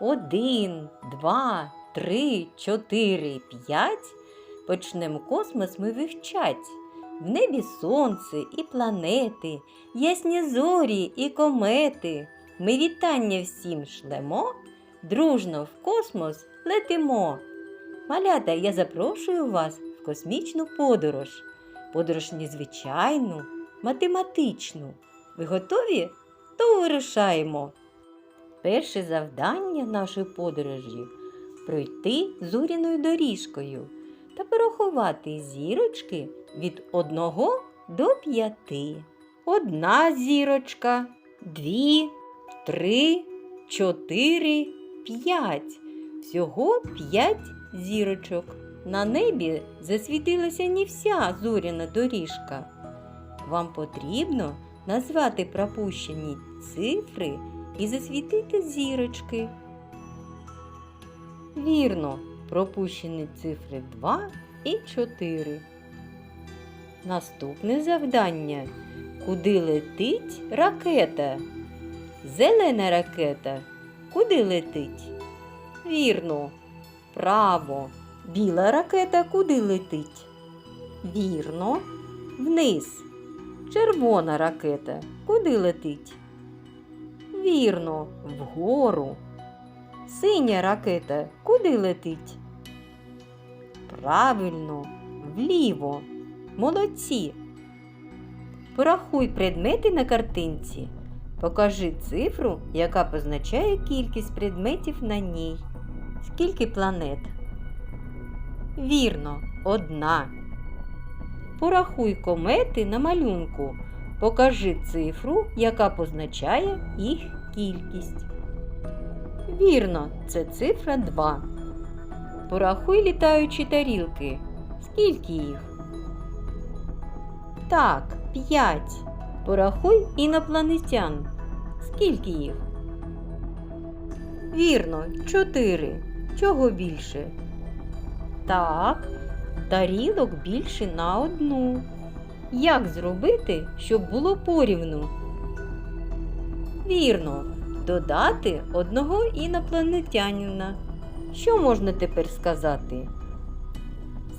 один, два, три, чотири, п'ять почнемо космос ми вивчать. В небі сонце і планети, ясні зорі і комети. Ми вітання всім шлемо, дружно в космос летимо. Малята, я запрошую вас в космічну подорож. Подорож незвичайну, математичну. Ви готові? То вирушаємо. Перше завдання нашої подорожі пройти зоряною доріжкою та порахувати зірочки від 1 до 5. Одна зірочка, дві, три, чотири, п'ять. Всього п'ять зірочок. На небі засвітилася не вся зоряна доріжка. Вам потрібно назвати пропущені цифри і засвітити зірочки. Вірно, пропущені цифри 2 і 4. Наступне завдання. Куди летить ракета? Зелена ракета. Куди летить? Вірно. Право. Біла ракета куди летить? Вірно. Вниз. Червона ракета. Куди летить? Вірно, вгору. Синя ракета куди летить? Правильно, вліво. Молодці. Порахуй предмети на картинці. Покажи цифру, яка позначає кількість предметів на ній. Скільки планет? Вірно, одна. Порахуй комети на малюнку. Покажи цифру, яка позначає їх кількість. Вірно, це цифра 2. Порахуй літаючі тарілки. Скільки їх? Так, 5. Порахуй інопланетян. Скільки їх? Вірно, 4. Чого більше? Так, тарілок більше на одну. Як зробити, щоб було порівну? Вірно, додати одного інопланетянина. Що можна тепер сказати?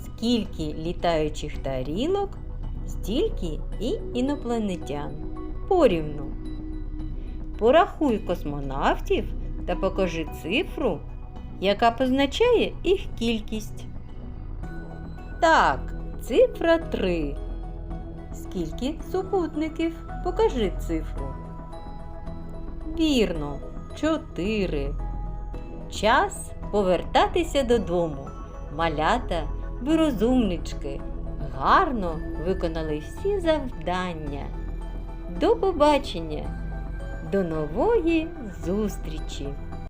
Скільки літаючих тарілок, стільки і інопланетян. Порівну. Порахуй космонавтів та покажи цифру, яка позначає їх кількість. Так, цифра 3. Скільки супутників? Покажи цифру. Вірно, чотири. Час повертатися додому. Малята, ви розумнички, гарно виконали всі завдання. До побачення, до нової зустрічі!